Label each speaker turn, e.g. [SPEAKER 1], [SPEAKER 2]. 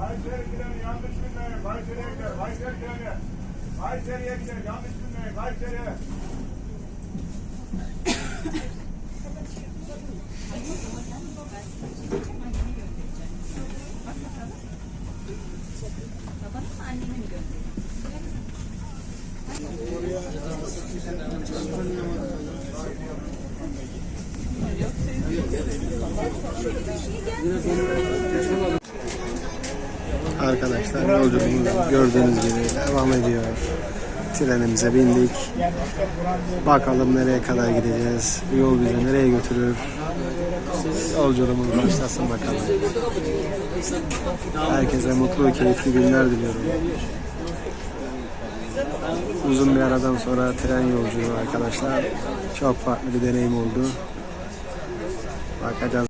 [SPEAKER 1] Kayseri treni yanlış bilmeyin. Kayseri'ye gider. Kayseri
[SPEAKER 2] treni. Kayseri'ye gider. Yanlış bilmeyin. Kayseri'ye.
[SPEAKER 3] Biraz onu Arkadaşlar yolculuğumuz gördüğünüz gibi devam ediyor. Trenimize bindik. Bakalım nereye kadar gideceğiz. Yol bizi nereye götürür. Yolculuğumuz başlasın bakalım. Herkese mutlu, keyifli günler diliyorum. Uzun bir aradan sonra tren yolculuğu arkadaşlar. Çok farklı bir deneyim oldu. Bakacağız.